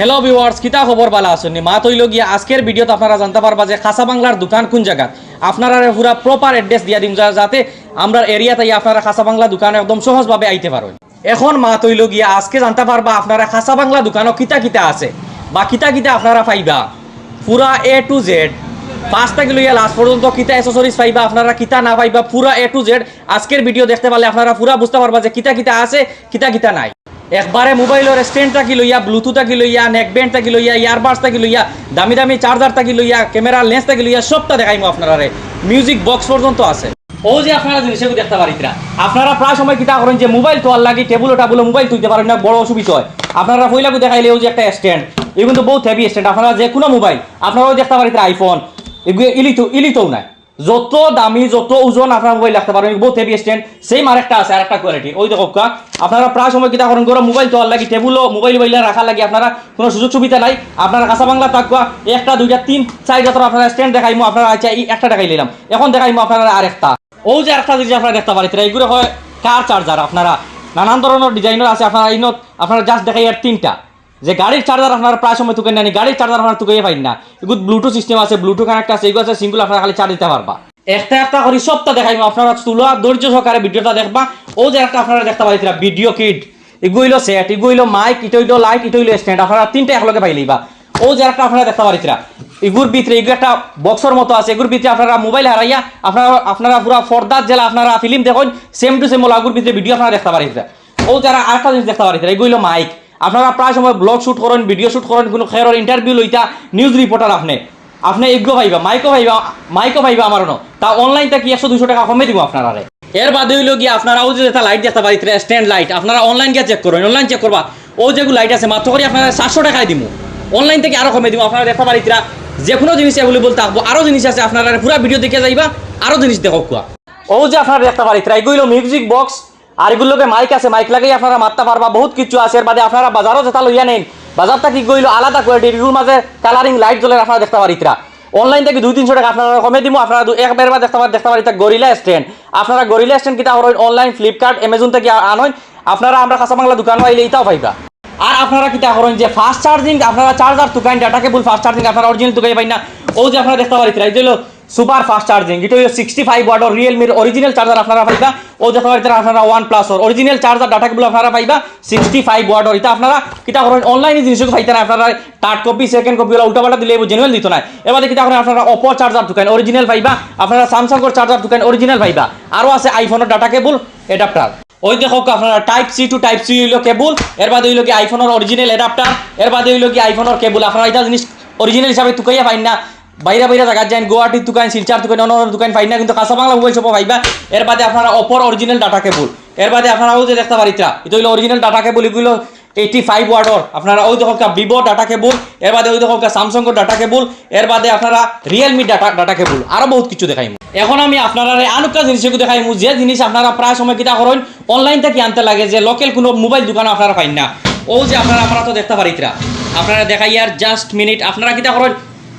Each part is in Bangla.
হ্যালো ভিউয়ার্স কিতা খবর বালা আসুন মা তৈল গিয়া আজকের ভিডিওতে আপনারা জানতে পারবা যে খাসা বাংলার দোকান কোন জায়গা আপনারা পুরা প্রপার অ্যাড্রেস দিয়া দিম যাতে আমরা এরিয়াতে আপনারা খাসা বাংলা দোকান একদম সহজভাবে আইতে পারেন। এখন মা তৈল গিয়া আজকে জানতে পারবা আপনারা খাসা বাংলা দোকানও কিতা কিতা আছে বা কিতা কিতা আপনারা পাইবা। পুরা এ টু জেড পাঁচ থেকে লইয়া লাস্ট পর্যন্ত কিতা অ্যাসেসরিজ পাইবা, আপনারা কিতা না পাইবা পুরা এ টু জেড আজকের ভিডিও দেখতে পারলে আপনারা পুরা বুঝতে পারবা যে কিতা কিতা আছে, কিতা কিতা নাই। একবারে মোবাইলের স্ট্যান্ড থাকি লইয়া ব্লুটুথ থাকি লইয়া নেকব্যান্ড থাকি লইয়া ইয়ারবাডস থাকি লইয়া দামি দামি চার্জার থাকি লইয়া ক্যামেরা লেন্স থাকি লইয়া, সবটা দেখাইমু আপনারা মিউজিক বক্স পর্যন্ত আছে। ও যে আপনারা জিনিসগুলো দেখতে পারিতরা আপনারা প্রায় সময় কিতা করেন যে মোবাইল তোয়ার লাগি টেবুল টাবুলে মোবাইল তুলতে পারেন না, বড় অসুবিধা হয়। আপনারা পয়লাগু দেখাইলে ও যে একটা স্ট্যান্ড, এগুলো কিন্তু বহুত হেভি স্ট্যান্ড। আপনারা যে কোনো মোবাইল, আপনারাও দেখতে পারিতরা আইফোন এগুলো ইলিতো ইলিতও নাই। যত দামি, যত ওজন আপনার মোবাইল রাখতে পারেন বহুত হেভি স্ট্যান্ড সেম আরেকটা আছে, আরেকটা কোয়ালিটি ওই দেখো আপনারা প্রায় সময় কিতা করেন করে মোবাইল তোয়ার লাগি টেবুলও মোবাইল মোবাইল রাখার লাগি আপনারা কোনো সুযোগ সুবিধা নাই। আপনারা কাঁচা বাংলা তাকুয়া, একটা, দুইটা, তিন, চার জাতর আপনারা স্ট্যান্ড দেখাইমু, আপনারা আচ্ছা এই একটা দেখাই নিলাম এখন দেখাইমু আপনারা আরেকটা। ও যে আরেকটা জিনিস আপনারা দেখতে পারেন এইগুলো হয় কার চার্জার আপনারা নানান ধরনের ডিজাইনের আছে, আপনারা ইনত আপনারা জাস্ট দেখাই আর তিনটা। যে গাড়ির চার্জার আপনারা প্রায় সময় তুকেন নেন গাড়ির চার্জার আপনারা তুকে পাইন না। এগুলো ব্লুটুথ সিস্টেম আছে ব্লুটুথ কানেক্ট আছে, এগুলো আছে সিঙ্গুল আপনারা খালি চার্জ দিতে পারবা। একটা একটা করে সবটা দেখাইবো, আপনারা তুলো, ধৈর্য সহকারে ভিডিওটা দেখবা। ও যে একটা আপনারা দেখতে পাইছিলা ভিডিও কিট এগুলো সেট এগুলো মাইক ইটো হইল লাইট ইটো হইল স্ট্যান্ড আপনারা তিনটা একলগে পাইলেইবা ও যে একটা আপনারা দেখতে পারিছিলা এগুর ভিতরে, এগুলো একটা বক্সের মতো আছে এগুর ভিতরে আপনারা মোবাইল হারাইয়া, আপনারা আপনারা পুরো ফর্দার জেলা আপনারা ফিল্ম দেখুন সেম টু সেম লাগুর ভিতরে ভিডিও আপনারা দেখতে পারিছিলা ও যারা আরেকটা জিনিস দেখতে পারিছিলা এগুলো মাইক আপনারা প্রায় সময় ব্লগ শুট করেন ভিডিও শুট করেন, কোনো খেয়ার ইন্টারভিউ লইতা নিউজ রিপোর্টার আপনি। আপনি এগ্রো পাইবা মাইকো পাইবা মাইকো পাইবা আমার তা অনলাইনটা কি একশো দুশো টাকা কমে দিব আপনারা এর বাদে হইল গিয়ে আপনারা ও যে লাইট দেখতে পারি স্ট্যান্ড লাইট আপনারা অনলাইন গিয়ে চেক করবেন অনলাইন চেক করবা, ও যেগুলো লাইট আছে, মাত্র করে আপনারা সাতশো টাকায় দিব অনলাইন থেকে আরও কমে দিব, আপনারা দেখতে পারি যে কোনো জিনিস অ্যাভেলেবল থাকব, আরও জিনিস আছে, আপনারা পুরো ভিডিও দেখে যাইবা, আরও জিনিস দেখো কুয়া। ও যে আপনারা দেখতে পারি এগুলো মিউজিক বক্স আর এগুলোকে মাইক আছে, মাইক লাগাই আপনারা মারতে পারবা, বহুত কিছু আছে। এর বাদে আপনারা বাজারও যেটা লইয়া নেন। বাজারটা কি গইলো, আলাদা কোয়ালিটির এগুলোর মাঝে কালারিং লাইট জ্বলে আপনারা দেখতে পারি অনলাইন থেকে দুই, তিনশো টাকা আপনারা কমে দিব আপনারা একবার বা দেখতে পারি দেখতে পারি গরিলা স্ট্যান্ড আপনারা গরিলা স্ট্যান্ড কিতা করেন অনলাইন ফ্লিপকার্ট অ্যামাজন থেকে আনয় আপনারা আমরা কাঁচা বাংলা দোকান আইলে এটাও পাইবা। আর আপনারা কিতা করেন যে ফাস্ট চার্জিং আপনারা চার্জার তুকাইন ডাটা কেবল ফাস্ট চার্জিং আপনারা অরিজিনাল তুকাই পাই না। ও যে আপনারা দেখতে পারি এই সুপার ফাস্ট চার্জিং। এটা হলো সিক্সটি ফাইভ ওয়ার্ডর রিয়েলমির অরিজিনাল চার্জার আপনারা পাইবা। ও দেখতে পারি আপনারা ওয়ান প্লাস ওর অরিজিনাল চার্জার ডাটা কেবল আপনারা পাইবা সিক্সটি ফাইভ ওয়ার্ডর এটা আপনারা কিতা করেন অনলাইনে জিনিসগুলো পাইতে না আপনারা থার্ড কপি সেকেন্ড কপি ওলা উল্টা পাল্টা দিলে জেনুয়েল দিত না এবার কিতা করেন, আপনারা অপো চার্জার দোকান অরিজিনাল পাইবা। আপনারা স্যামসাংয়ের চার্জার দোকান অরিজিনাল পাইবা। আরও আছে আইফোনের ডাটা কেবল অ্যাডাপ্টার ওই দেখো, আপনারা type C to type C হইল কেবল এর বাদে হইল কি আইফোনের অরিজিনাল অ্যাডাপ্টার এর বাদে হইল কি আইফোনের কেবল আপনারা এটা জিনিস অরিজিনাল হিসাবে তুকাইয়া পাইন না। বাইরে বাইরে জায়গা যান গুয়াহাটির দোকান, শিলচার দোকান অন্য অন্য দোকান পাইন কিন্তু কাঁচা বাংলা মোবাইল শপও পাইবা এর বাদে আপনারা অপর অরিজিনাল ডাটা কেবল এর বাদে আপনারা ওই যে দেখতে পারিতা এটা হইল অরিজিনাল ডাটা কেবল এগুলো এইটি ফাইভ ওয়ার্ডর আপনারা ওই দেখো ভিভো ডাটা কেবল এর বাদে ওই দেখো স্যামসংয়ের ডাটা কেবল এর বাদে আপনারা রিয়েলমি ডাটা ডাটা কেবল আরও বহুত কিছু দেখাইমু। এখন আমি আপনারা আনুকা জিনিস দেখাইমু, যে জিনিস আপনারা প্রায় সময় কিতা করেন অনলাইন থেকে আনতে লাগে যে লোকাল কোনো মোবাইল দোকান আপনারা পাইন না। ও যে আপনারা আপনারা তো দেখতে পারিতরা আপনারা দেখাই আর জাস্ট মিনিট আপনারা কিতা করেন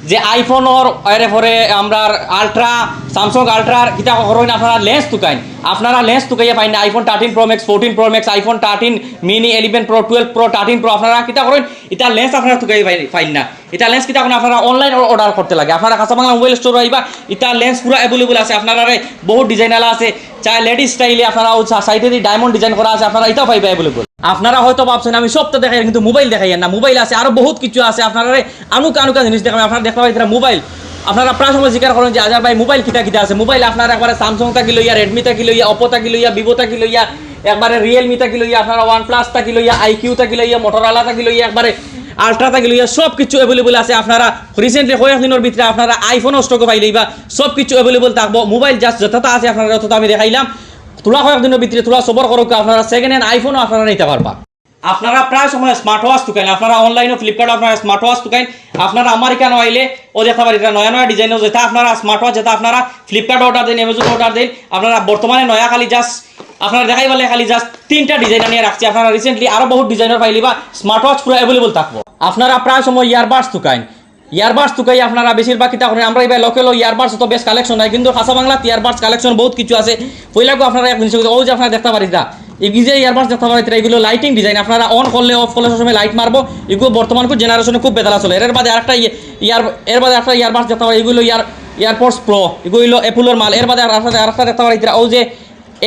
যে আইফোনর এর পরে আমরা আলট্রা স্যামসং আলট্রার কিতা করেন আপনারা লেন্স তুকাইন আপনারা লেন্স তুকাইয়া pine iPhone thirteen pro max fourteen pro max iPhone thirteen mini eleven pro twelve pro thirteen pro আপনারা কিতা করেন এটা লেন্স আপনারা তুকাই পাইন না। এটা লেন্স কিতা করেন, আপনারা অনলাইন অর্ডার করতে লাগে। আপনারা কাঁচা বাংলা মোবাইল স্টোর আইবা এটা লেন্স পুরো অ্যাভেলেবল আছে। আপনারা বহুত ডিজাইনার আছে। চাই লেডিস স্টাইলে আপনারা সাইডে ডায়মন্ড ডিজাইন করা আছে। আপনারা এটাও পাইবা অ্যাভেলেবল আপনারা হয়তো ভাবছেন, আমি সবটা দেখাই, কিন্তু মোবাইল দেখাই না। মোবাইল আছে, আরও বহুত কিছু আছে। আপনারা আনুকা আনুকা জিনিস দেখাবেন, আপনারা দেখতে পাই মোবাইল। আপনারা প্রায় সময় জিজ্ঞাসা করেন যে আজার ভাই, মোবাইল কিটা কিটা আছে? মোবাইল আপনারা একবারে স্যামসং থাকি লইয়া রেডমি থাকি লইয়া অপো থাকি লইয়া ভিভো থাকি লইয়া, একবারে রিয়েলমি থাকি লইয়া, আপনারা ওয়ান প্লাস থাকি লইয়া আইকিউ থাকি লইয়া মোটরওয়ালা থাকি লইয়া, একবারে আলট্রা থাকি লইয়া সব কিছু অ্যাভেলেবল আছে। আপনারা রিসেন্টলি কয়েক দিনের ভিতরে আপনারা আইফোনও স্টক পাই লইবা সব কিছু অ্যাভেলেবল থাকব। মোবাইল জাস্ট যতটা আছে আপনারা যতটা আমি দেখাইলাম। তোলা কয়েক দিনের ভিতরে, তোলা সবর করুক আপনারা সেকেন্ড হ্যান্ড আইফোনও আপনারা নিতে পারবা। আপনারা প্রায় সময় স্মার্ট ওয়াচ তুকাইন আপনারা অনলাইনে ফ্লিপকার্ট আপনারা স্মার্ট ওয়াচ তুকাইন আপনারা আমার এখানে আইলে ও দেখতে পারি এটা নয়া নয়া ডিজাইন যেটা আপনারা স্মার্ট ওয়াচ যেটা আপনারা ফ্লিপকার্ট অর্ডার দেন অ্যামাজন অর্ডার দেন, আপনারা বর্তমানে নয়া খালি জাস্ট আপনারা দেখাই বলে খালি জাস্ট তিনটা ডিজাইন নিয়ে রাখছি। আপনারা রিসেন্টলি আরও বহুত ডিজাইনের পাইলি বা স্মার্ট ওয়াচ পুরো অ্যাভেলেবল থাকব। আপনারা প্রায় সময় ইয়ারবাডস তুকাইন ইয়ারবাডস তুকাই আপনারা বেশিরভাগ কিতা করেন আমরা এবার লোকেল ইয়ারবাডস তো বেশ কালেকশন হয়। কিন্তু খাসা বাংলা ইয়ারবাডস কালেকশন বহুত কিছু আছে। পইলাগো আপনারা এক জিনিস ও যে আপনারা দেখতে পারি এগি যে ইয়ারবাস দেখতে পারেন এগুলো লাইটিং ডিজাইন আপনারা অন করলে অফ করলে সময় লাইট মারবো। এগুলো বর্তমান জেনারেশনে খুব বেতালা চলে। এর বাদে আরেকটা ইয়ে- ইয়ার এর বাদে একটা ইয়ারবাস দেখতে পারেন এগুলো ইয়ার এয়ারপোর্টস প্রো এগুলো অ্যাপুলোর মাল। এর বাদে আরেকটা আরেকটা দেখতে পারেন ও যে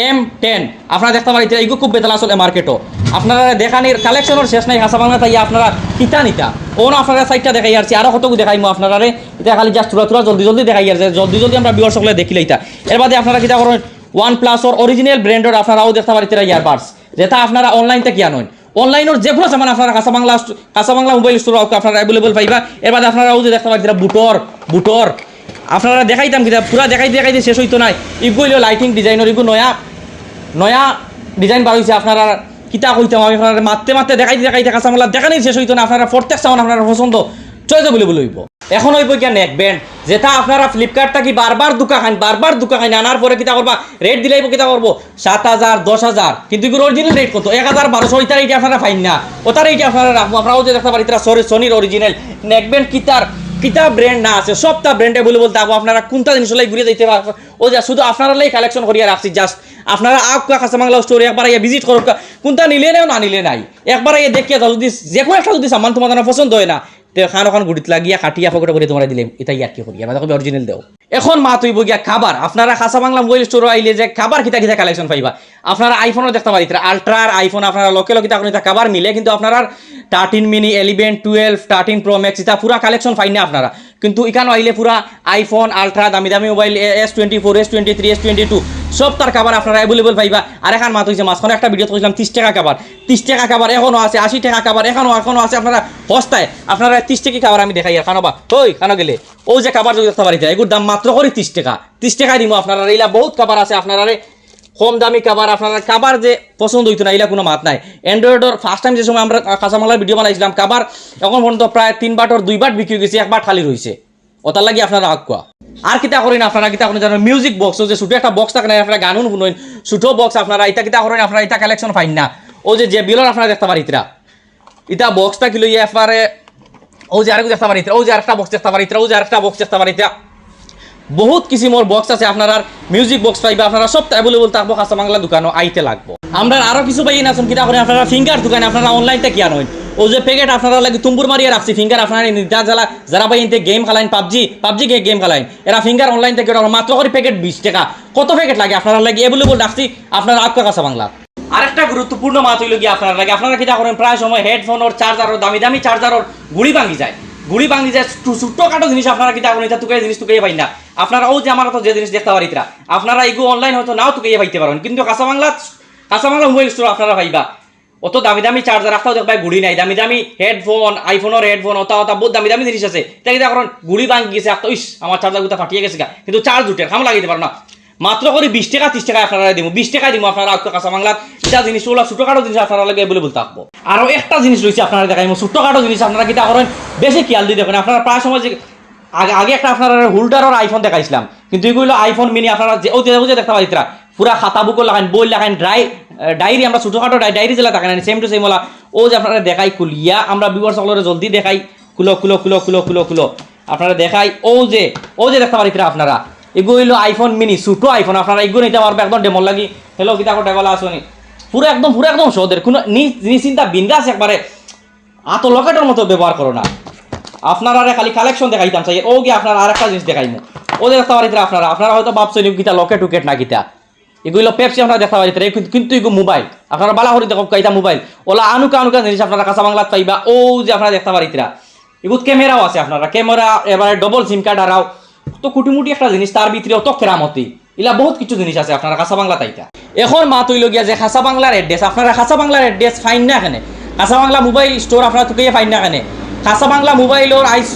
এম টেন আপনারা দেখতে পারেন এগুলো খুব বেতালা চলে মার্কেটও আপনারা দেখানির কালেকশনের শেষ নাই, হাসা বাংলা তাই আপনারা কিতা নিতা। ওন আপনারা সাইডটা দেখাই আসছি, আরও কতগুলো দেখাই মো আপনারা এটা খালি জাস্ট তুরা তুরা জলদি জলদি দেখাই আসছে। জলদি জলদি আমরা বিয়ার সকলে দেখি লইতা। এর বাদে আপনারা কিতা করেন ওয়ান প্লাসর অরিজিনাল ব্র্যান্ডের আপনারাও দেখতে পারেন ইয়ারবাডস যেটা আপনারা অনলাইন থেকে আনেন অনলাইনের যে কোনো সামান আপনারা কাঁচা বাংলা কাঁচা বাংলা মোবাইল স্টোর আপনারা অ্যাভেলেবল পাইবা। এর বাদে আপনারাও যে দেখতে পারেন বুটর বুটর আপনারা দেখাইতাম কিতা, পুরা দেখাই দেখাইতে শেষ হইতো নাই। ইগুলো লাইটিং ডিজাইনের ইগু নয়া নয়া ডিজাইন বার হয়েছে আপনারা কিতা কইতাম আমি, আপনারা মারতে মারতে দেখাইতে দেখাইতে কাঁচা মামলা দেখানি শেষ হইতো না আপনারা প্রত্যেক সামান আপনারা পছন্দ চয়েছে বলে বলে হইব এখন হইব কিয়া নেক ব্যান্ড যেটা আপনারা ফ্লিপকার্টটা কি বারবার দুকা খান বারবার দুকা খান আনার পরে কিতা করবা রেট দিলেইব কিতা করব? সাত হাজার, দশ হাজার, কিন্তু এগুলো অরিজিনাল রেট কত? এক হাজার বারোশো, ওইটার এইটা আপনারা ফাইন না। ওটার এইটা আপনারা রাখব? আপনারাও যে দেখতে পারি তারা সরি সনির অরিজিনাল নেক ব্যান্ড কিতার কিতা ব্র্যান্ড না আছে, সবটা ব্র্যান্ডে বলে বলতে আগো আপনারা কোনটা জিনিস হলে ঘুরে দিতে পারব ও যা, শুধু আপনারা লাই কালেকশন করিয়া রাখছি জাস্ট আপনারা আকা কাছে বাংলা স্টোরে একবার আইয়া ভিজিট করুক। কোনটা নিলে নেও, না নিলে নাই। একবার ইয়ে দেখিয়া যদি যে কোনো একটা যদি সামান তোমাদের পছন্দ হয় না তে খান ওখান গুড়িত লাগিয়া কাটিয়া ফকটা করে তোমরা দিলে এটা ইয়ার কি করি আমাদের অরিজিনাল দেও। এখন মা তুই বগিয়া খাবার আপনারা খাসা বাংলা মোবাইল স্টোর আইলে যে খাবার কিতা কিতা কালেকশন পাইবা। আপনারা আইফোনও দেখতে পারি আলট্রার আইফোন আপনারা লোকে লোকে তখন খাবার মিলে, কিন্তু আপনারা thirteen mini eleven twelve thirteen pro max এটা পুরা কালেকশন পাই না আপনারা। কিন্তু এখানে আইলে পুরা আইফোন আলট্রা দামি দামি mobile S twenty four S twenty three S twenty two সব তার খাবার আপনারা অ্যাভেলেবল পাইবা। আর এখন মাত হয়েছে মাঝখানে একটা ভিডিও করেছিলাম তিরিশ টাকা খাবার। তিরিশ টাকা খাবার এখনও আছে, আশি টাকা খাবার এখনও এখনও আছে, আপনারা সস্তায়, আপনারা তিরিশ টাকা খাবার আমি দেখাই, আর খানো বা ওই খানো গেলে। ও যে খাবার যদি দেখতে পারি এগুলোর দাম মাত্র করে তিরিশ টাকা। তিরিশ টাকা দিব আপনারা এইলা বহুত খাবার আছে, আপনারা কম দামি কাবার আপনারা কাবার যে পছন্দ হইতো না এগুলা কোনো মাত নাই। অ্যান্ড্রয়েডর ফার্স্ট টাইম যে সময় আমরা কাঁচামালার ভিডিও বানাইছিলাম কাবার এখন পর্যন্ত প্রায় তিন বাটর দুই বাট বিক্রি গেছে একবার খালি রয়েছে ওটার লাগি আপনারা আগুয়া আর কিতা করেন আপনারা? কিতা করেন? জানেন মিউজিক বক্স যে ছোটো একটা বক্স থাকে না, আপনারা গানও শুনেন। ছোটো বক্স আপনারা ইটা কিতা করেন? আপনারা ইটা কালেকশন পাইন না। ও যে যে বিলর আপনারা দেখতে পারি ইতরা। ইটা বক্সটা থাকি লইয়া এফারে ও যে আরেকটা দেখতে পারি ও যে আরেকটা বক্স দেখতে পারি ও যে আরেকটা বক্স দেখতে পারি বহুত কিসিমর বক্স আছে আপনার মিউজিক বক্স পাইবা, আপনারা সব অ্যাভেলেবল থাকব কাঁচা বাংলা দোকানও, আইতে লাগবো। আমরা আরও কিছু পাই না কিতা করে, আপনারা ফিঙ্গার দোকানে, আপনারা অনলাইনতে কি আনেন ও যে প্যাকেট আপনারা লাগে তুম্বুর মারিয়ে রাখছি ফিঙ্গার আপনারা যা যারা যারা ভাই ইনতে গেম খেলাইন, পাবজি পাবজি গেম খেলাইন, এরা ফিঙ্গার অনলাইন থেকে মাত্র করে প্যাকেট বিশ টাকা। কত প্যাকেট লাগে, আপনারা লাগে অ্যাভেলেবল রাখছি, আপনারা আটকা কাঁচা বাংলা আরেকটা গুরুত্বপূর্ণ মাত হইল কি আপনারা লাগে, আপনারা কিতা করেন, প্রায় সময় হেডফোন ওর চার্জার দামি দামি চার্জার ওর গুড়ি ভাঙি যায়। গুড়ি ভাঙি যায় ছোট্ট কাটো জিনিস আপনারা কিতা করেন এটা তুকে জিনিস তুকে পাই না আপনারা ও যে আমার তো যে জিনিস দেখতে পারি আপনারা এগুলো অনলাইন হয়তো নাও তুকে পাইতে পারেন কিন্তু কাঁচা বাংলা কাঁচা বাংলা মোবাইল স্টোর আপনারা পাইবা। অত দামি দামি চার্জার রাখতেও দেখবা গুড়ি নাই। দামি দামি হেডফোন আইফোনের হেডফোন ওটা ওটা বহুত দামি দামি জিনিস আছে। তাই কিতা করেন গুড়ি ভাঙি গেছে একটা ইস, আমার চার্জার গুতা ফাটিয়ে গেছে কিন্তু চার্জ উঠে, খাম লাগিতে পারো না। মাত্র করে বিশ টাকা, ত্রিশ টাকা আপনারা দিব বিশ টাকা দিব আপনারা আজকে কাঁচা বাংলার এটা জিনিস ওগুলো ছোটখাটো জিনিস আপনারা লাগে বলে বলতে থাকব। আরও একটা জিনিস রয়েছে আপনারা দেখাই ছোটখাটো জিনিস আপনারা কিতা করেন, বেশি খেয়াল দিয়ে দেখেন। আপনারা প্রায় সময় যে আগে আগে একটা আপনারা হোল্ডারের আইফোন দেখাইছিলাম। কিন্তু এগুলো আইফোন মিনি আপনারা যে, ও যে যে দেখতে পাইতরা পুরা খাতা বুকও লাগান বই লাগান ড্রাই ডায়েরি, আমরা ছোটখাটো ডায়েরি জেলা থাকেন সেম টু সেম ওলা। ও যে আপনারা দেখাই খুলিয়া, আমরা বিবর সকলের জলদি দেখাই। খুলো খুলো খুলো খুলো খুলো খুলো। আপনারা দেখাই, ও যে ও যে দেখতে পারিতরা আপনারা। এগুলো হইল আইফোন মিনি ছোটো আইফোন আপনারা এগুলো নিতে পারবে একদম ডেমর লাগি। হ্যালো কিতা কোটা গলা আসনি পুরো একদম পুরো একদম সদের কোনো নিশ্চিন্তা বিন্দাস একবারে আত লকেটের মতো ব্যবহার করো না। আপনারা খালি কালেকশন দেখাইতাম, চাই ও গিয়ে আপনারা আরেকটা জিনিস দেখাইমু ও দেখতে পারিতে আপনারা আপনারা হয়তো ভাবছেন গীতা লকেট উকেট না গীতা এগুলো পেপসি আপনারা দেখতে পারিতে কিন্তু এগুলো মোবাইল আপনারা বালা হরি দেখো কাইতা মোবাইল ওলা আনুকা আনুকা জিনিস আপনারা কাঁচা বাংলাত পাইবা, ও যে আপনারা দেখতে পারিতরা এগুলো ক্যামেরাও আছে আপনারা, ক্যামেরা, এবারে ডবল সিম কার্ড হারাও তো কুটিমুটি একটা জিনিস তার ভিতরে অত কেরামতি ইলা বহুত কিছু জিনিস আছে আপনারা কাঁচা বাংলা তাইটা এখন মা তৈল গিয়া যে খাসা বাংলার এড্রেস আপনারা খাসা বাংলার এড্রেস ফাইন না এখানে খাসা বাংলা মোবাইল স্টোর আপনারা তুকে ফাইন না এখানে খাসা বাংলা মোবাইলের আইস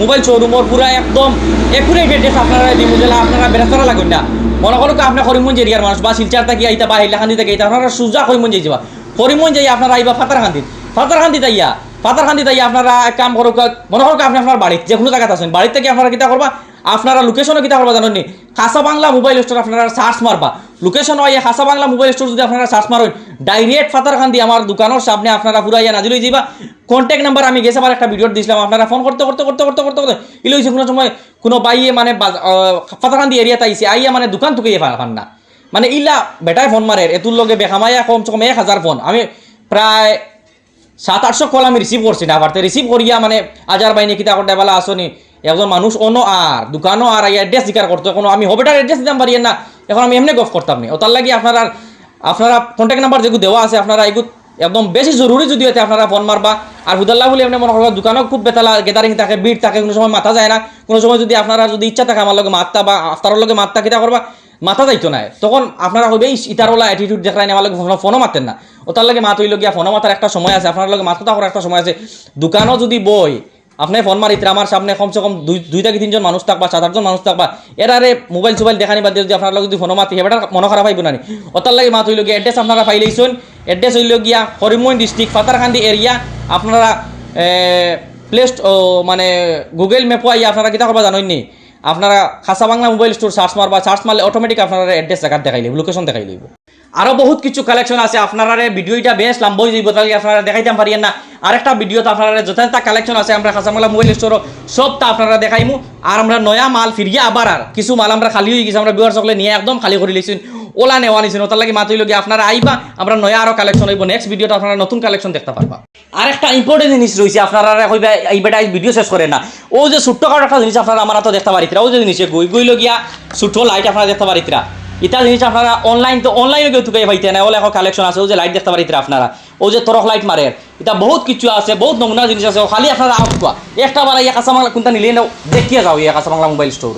মোবাইল শোরুমর পুরা একদম একুরেট এড্রেস আপনারা দিব জেলা আপনারা বেড়াতরা লাগুন না। মনে করো আপনার করিমগঞ্জ এরিয়ার মানুষ বা শিলচার থেকে আইতা, বা হাইলাকান্দি থেকে আইতা আপনারা সুজা করিমগঞ্জ যাইবা করিমগঞ্জ যাই আপনারা আইবা ফাতারকান্দিত ফাতারকান্দি তাইয়া ফাতারকান্দি তাই আপনারা এক কাম করো মনে করো আপনি আপনার বাড়িতে যে কোনো জায়গাতে আছেন বাড়িতে থেকে আপনারা কিতা করবা আপনারা লোকেশনও কিতা করবা জানেন খাসা বাংলা মোবাইল স্টোর আপনারা সার্চ মারবা। লোকেশন হয় খাসা বাংলা মোবাইল স্টোর যদি আপনারা সার্চ মারেন ডাইরেক্ট ফাতারকান্দি আমার দোকানের সামনে আপনারা পুরা ইয়া নাজিল যাইবা। কন্ট্যাক্ট নাম্বার আমি গেছে আমার একটা ভিডিও দিয়েছিলাম আপনারা ফোন করতে করতে করতে করতে করতে করতে। ইলো হয়েছে কোনো সময় কোনো বাইয়ে মানে ফাতারকান্দি এরিয়াতে আইসে আইয়া মানে দোকান থেকে পান না। মানে ইলা বেটায় ফোন মারে এতুর লগে বেখামাইয়া কমসে কম এক হাজার ফোন আমি প্রায় সাত, আটশো কল আমি রিসিভ করছি না পারতে রিসিভ করিয়া মানে আজার বাইনি কিতা করতে বেলা আসনি। একজন মানুষ অন্য আর, দোকানও আর অ্যাড্রেস জিকার করতো। কোনো আমি হবেটার অ্যাড্রেস দিতাম পারি না, এখন আমি এমনি গফ করতাম না। ও তার লাগি আপনারা আপনারা কন্ট্যাক্ট নাম্বার যেগুলো দেওয়া আছে, আপনারা এগুলো একদম বেশি জরুরি যদি হতে আপনারা ফোন মারবা। আর হুদাল্লাহ বলে এমনি মনে করবা, দোকানও খুব বেতালা গেদারিং থাকে, ভিড় থাকে, কোনো সময় মাথা যায় না। কোনো সময় যদি আপনারা যদি ইচ্ছা থাকে আমার লগে মাত্তা বা আফতারের লগে মাত্তা কিতা করবা, মাথা যাইতো না। তখন আপনারা হবে ইতারওয়ালা অ্যাটিটিউড দেখায় আমার লগে ফোন- ফোনও মাতেন না। ও তার লাগে মাত হইল গিয়া ফোনও মাতার একটা সময় আছে, আপনার লগে মাথা করার একটা সময় আছে। দোকানও যদি বই আপনি ফোন মারিতে, আমার সামনে কমসে কম দুই দুই থেকে তিনজন মানুষ থাকবা সাত আটজন মানুষ থাকবা। এরারে মোবাইল সোবাইল দেখানি বাদ যদি আপনার যদি ফোন মাতি এবার মনে খারাপ হইব না নি। ও তার লাগে মাত হইল গিয়া এড্রেস আপনারা পাইলেইছেন এড্রেস হইল গিয়া করিমগঞ্জ ডিস্ট্রিক্ট ফাতারখান্দি এরিয়া আপনারা প্লে মানে গুগল ম্যাপও আইয়া আপনারা কিতা করবা জানেন নি? আপনারা Khasa Bangla mobile store search মারবা সার্চ মারলে অটোমেটিক আপনারা অ্যাড্রেস জায়গা দেখাই লোকেশন দেখাই লইব। আরও বহুত কিছু কালেকশন আছে। আপনারা ভিডিওটা বেশ লম্বই যাইব তাহলে আপনারা দেখাইতে পারিয়েন না। আরেকটা ভিডিওতে আপনারা যথেষ্ট কালেকশন আছে, আমরা খাসা বাংলা মোবাইল স্টোর সবটা আপনারা দেখাইমু। আর আমরা নয়া মাল ফিরিয়া আবার আর কিছু মাল আমরা খালি হয়ে গেছি, আমরা বিহার সকলে নিয়ে একদম খালি করে লিখছেন ওলা নেওয়া নিছেন ওটার লাগে মাতুই লগে আপনারা আইবা, আমরা নয়া আরও কালেকশন হইব। নেক্সট ভিডিওটা আপনারা নতুন কালেকশন দেখতে পারবা। আর একটা ইম্পর্টেন্ট জিনিস রয়েছে আপনারা কইবা এই বেটা ভিডিও শেষ করে না। ও যে ছোট্ট একটা জিনিস আপনারা আমার তো দেখতে পারিতরা, ও যে জিনিস গই গই লগিয়া ছোট লাইট আপনারা দেখতে পারিতরা। ইটা জিনিস আপনারা অনলাইন তো অনলাইনে কেউ তুকাই পাইতে না ওলা এখন কালেকশন আছে, ও যে লাইট দেখতে পারি আপনারা। ও যে তরক লাইট মারে। এটা বহুত কিছু আছে, বহুত নমুনা জিনিস আছে। খালি আপনারা আউট একটা বার ইয়া কাঁচা বাংলা কোনটা নিলে, দেখিয়ে যাও ইয়া কাঁচা বাংলা মোবাইল স্টোর